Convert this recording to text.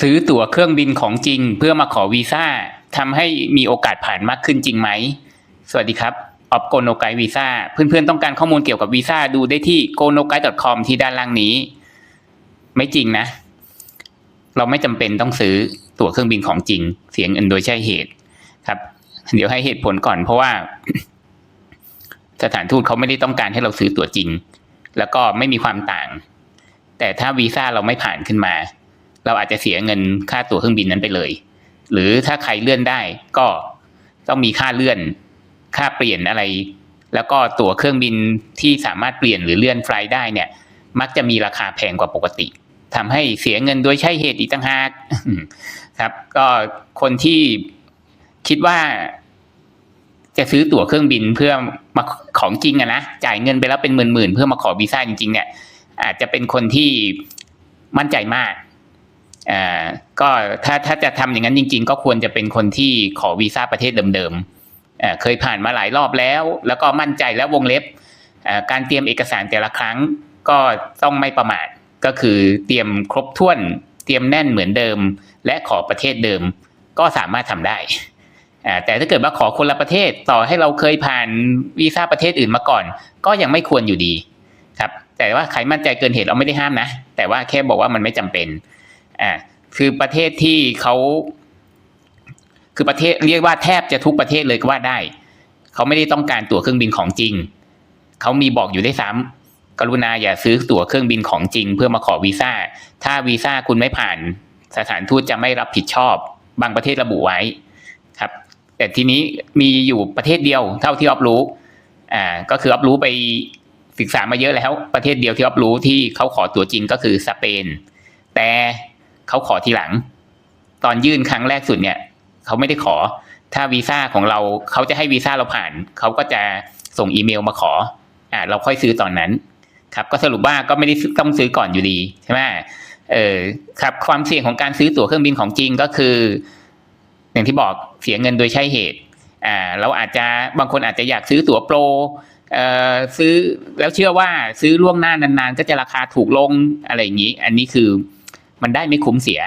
ซื้อตั๋วเครื่องบินของจริง เพื่อมาขอวีซ่าทำให้มีโอกาสผ่านมากขึ้นจริงไหม สวัสดีครับออฟโกโนไกวีซ่าเพื่อนๆต้องการข้อมูลเกี่ยวกับวีซ่าดูได้ที่ g o n o g a i c o m ที่ด้านล่างนี้ ไม่จริงนะ เราไม่จำเป็นต้องซื้อตั๋วเครื่องบินของจริง เสียเงินโดยใช่เหตุครับ เดี๋ยวให้เหตุผลก่อน เพราะว่า สถานทูตเขาไม่ได้ต้องการให้เราซื้อตั๋วจริง แล้วก็ไม่มีความต่าง แต่ถ้าวีซ่าเราไม่ผ่านขึ้นมา เราอาจจะเสียเงินค่าตั๋วเครื่องบินนั้นไปเลย หรือถ้าใครเลื่อนได้ก็ต้องมีค่าเลื่อน ค่าเปลี่ยนอะไร แล้วก็ตั๋วเครื่องบินที่สามารถเปลี่ยนหรือเลื่อนไฟล์ได้เนี่ย มักจะมีราคาแพงกว่าปกติทำให้เสียเงินโดยใช่เหตุอีกต่างหากครับ ก็คนที่คิดว่าจะซื้อตั๋วเครื่องบินเพื่อมาของจริงอะนะจ่ายเงินไปแล้วเป็นหมื่นๆเพื่อมาขอวีซ่าจริงๆเนี่ยอาจจะเป็นคนที่มั่นใจมาก อ่าก็ถ้าถ้าจะทำอย่างนั้นจริง ๆ ก็ควรจะเป็นคนที่ขอวีซ่าประเทศเดิมๆอ่าเคยผ่านมาหลายรอบแล้ว แล้วก็มั่นใจแล้ววงเล็บอ่าการเตรียมเอกสารแต่ละครั้งก็ต้องไม่ประมาทก็คือเตรียมครบถ้วน เตรียมแน่นเหมือนเดิม และขอประเทศเดิม ก็สามารถทำได้แต่ถ้าเกิดว่าขอคนละประเทศต่อให้เราเคยผ่านวีซ่าประเทศอื่นมาก่อน ก็ยังไม่ควรอยู่ดีครับ แต่ว่าใครมั่นใจเกินเหตุเราไม่ได้ห้ามนะ แต่ว่าแค่บอกว่ามันไม่จำเป็น อ่าคือประเทศที่เขาคือประเทศเรียกว่าแทบจะทุกประเทศเลยก็ว่าได้ เขาไม่ได้ต้องการตั๋วเครื่องบินของจริง เขามีบอกอยู่ได้ซ้ำกรุณาอย่าซื้อตั๋วเครื่องบินของจริง เพื่อมาขอวีซ่า ถ้าวีซ่าคุณไม่ผ่านสถานทูตจะไม่รับผิดชอบ บางประเทศระบุไว้ครับ แต่ทีนี้มีอยู่ประเทศเดียวเท่าที่ออฟรู้ อ่า ก็คือออฟรู้ไปศึกษามาเยอะแล้ว ประเทศเดียวที่รับรู้ที่เขาขอตั๋วจริงก็คือสเปน แต่ เขาขอทีหลัง ตอนยื่นครั้งแรกสุดเนี่ยเขาไม่ได้ขอ ถ้าวีซ่าของเราเขาจะให้วีซ่าเราผ่าน เขาก็จะส่งอีเมลมาขอ อ่าเราค่อยซื้อตอนนั้น ครับ ก็สรุปว่าก็ไม่ได้ต้องซื้อก่อนอยู่ดีใช่ไหมเออครับความเสี่ยงของการซื้อตั๋วเครื่องบินของจริงก็คือ อย่างที่บอกเสียเงินโดยใช่เหตุ อ่า เราอาจจะบางคนอาจจะอยากซื้อตั๋วโปรเอ่อซื้อแล้วเชื่อว่าซื้อล่วงหน้านานๆ ก็จะราคาถูกลงอะไรอย่างนี้ อันนี้คือ มันได้ไม่คุ้มเสีย